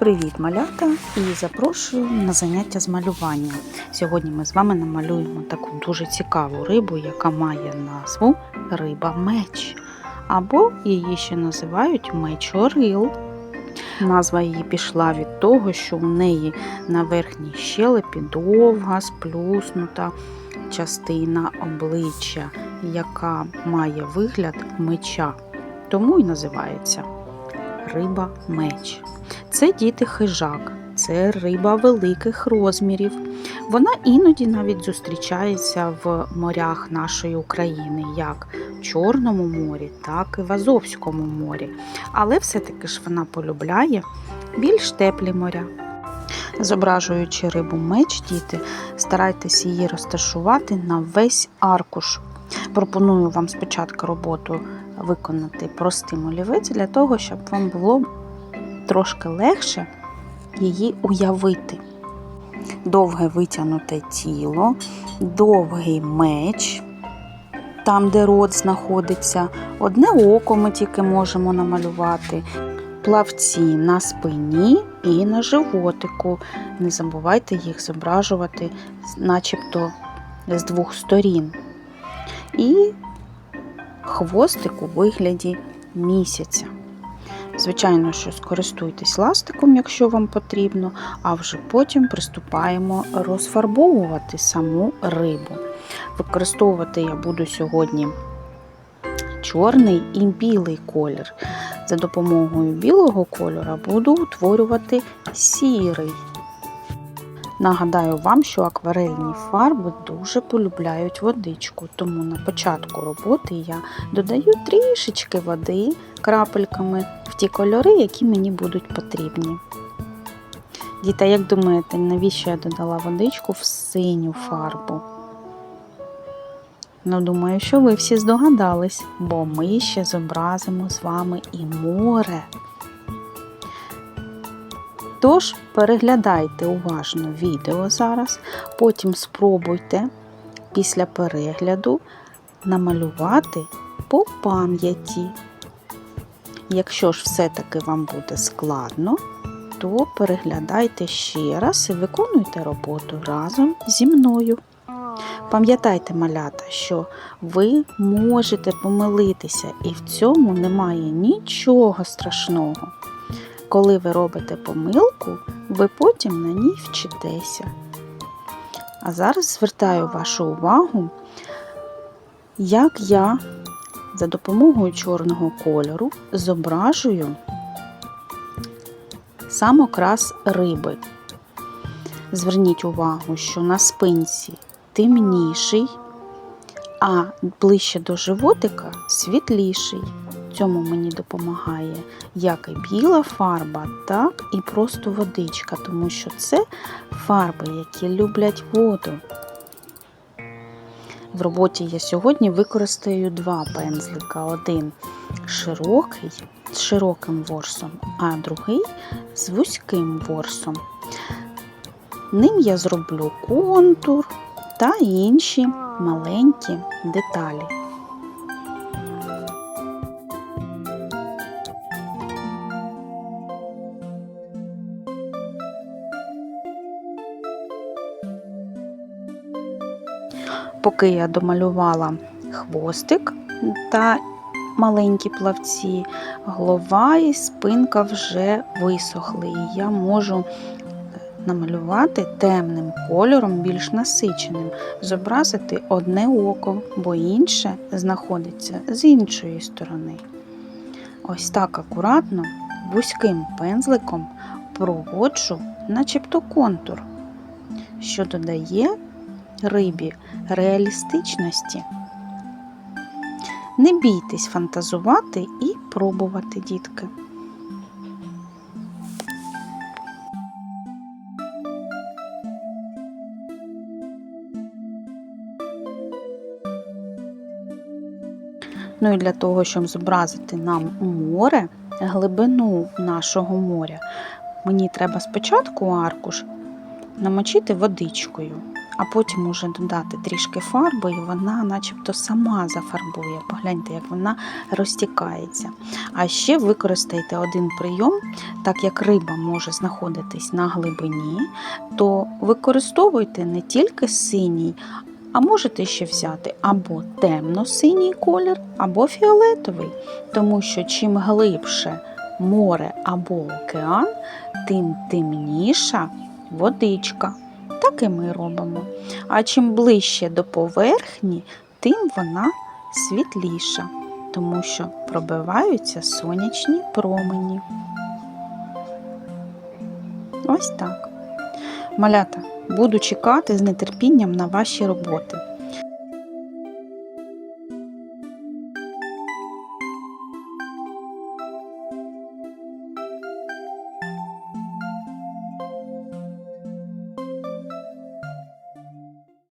Привіт, малята! І запрошую на заняття з малювання. Сьогодні ми з вами намалюємо таку дуже цікаву рибу, яка має назву риба меч. Або її ще називають мечорил. Назва її пішла від того, що у неї на верхній щелепі довга, сплюснута частина обличчя, яка має вигляд меча. Тому і називається риба меч. Це діти хижак, це риба великих розмірів. Вона іноді навіть зустрічається в морях нашої України, як в Чорному морі, так і в Азовському морі. Але все-таки ж вона полюбляє більш теплі моря. Зображуючи рибу меч, діти, старайтесь її розташувати на весь аркуш. Пропоную вам спочатку роботу виконати простим олівець для того, щоб вам було трошки легше її уявити. Довге витягнуте тіло, довгий меч, там, де рот знаходиться, одне око ми тільки можемо намалювати, плавці на спині і на животику. Не забувайте їх зображувати, начебто з двох сторін. І хвостик у вигляді місяця. Звичайно, що скористуйтесь ластиком, якщо вам потрібно, а вже потім приступаємо розфарбовувати саму рибу. Використовувати я буду сьогодні чорний і білий колір. За допомогою білого кольора буду утворювати сірий. Нагадаю вам, що акварельні фарби дуже полюбляють водичку, тому на початку роботи я додаю трішечки води крапельками в ті кольори, які мені будуть потрібні. Діта, як думаєте, навіщо я додала водичку в синю фарбу? Ну, думаю, що ви всі здогадались, бо ми ще зобразимо з вами і море. Тож переглядайте уважно відео зараз, потім спробуйте після перегляду намалювати по пам'яті. Якщо ж все-таки вам буде складно, то переглядайте ще раз і виконуйте роботу разом зі мною. Пам'ятайте, малята, що ви можете помилитися, і в цьому немає нічого страшного. Коли ви робите помилку, ви потім на ній вчитеся. А зараз звертаю вашу увагу, як я за допомогою чорного кольору зображую сам окрас риби. Зверніть увагу, що на спинці темніший, а ближче до животика світліший. Цьому мені допомагає як і біла фарба, так і просто водичка, тому що це фарби, які люблять воду. В роботі я сьогодні використаю два пензлика. Один широкий з широким ворсом, а другий з вузьким ворсом. Ним я зроблю контур та інші маленькі деталі. Поки я домалювала хвостик та маленькі плавці, голова і спинка вже висохли, і я можу намалювати темним кольором, більш насиченим, зобразити одне око, бо інше знаходиться з іншої сторони. Ось так акуратно, вузьким пензликом проводжу, начебто контур, що додає рибі реалістичності. Не бійтесь фантазувати і пробувати, дітки. Ну і для того, щоб зобразити нам море, глибину нашого моря, мені треба спочатку аркуш намочити водичкою а потім уже додати трішки фарби, і вона начебто сама зафарбує. Погляньте, як вона розтікається. А ще використайте один прийом, так як риба може знаходитись на глибині, то використовуйте не тільки синій, а можете ще взяти або темно-синій колір, або фіолетовий, тому що чим глибше море або океан, тим темніша водичка. Так і ми робимо. А чим ближче до поверхні, тим вона світліша, тому що пробиваються сонячні промені. Ось так. Малята, буду чекати з нетерпінням на ваші роботи.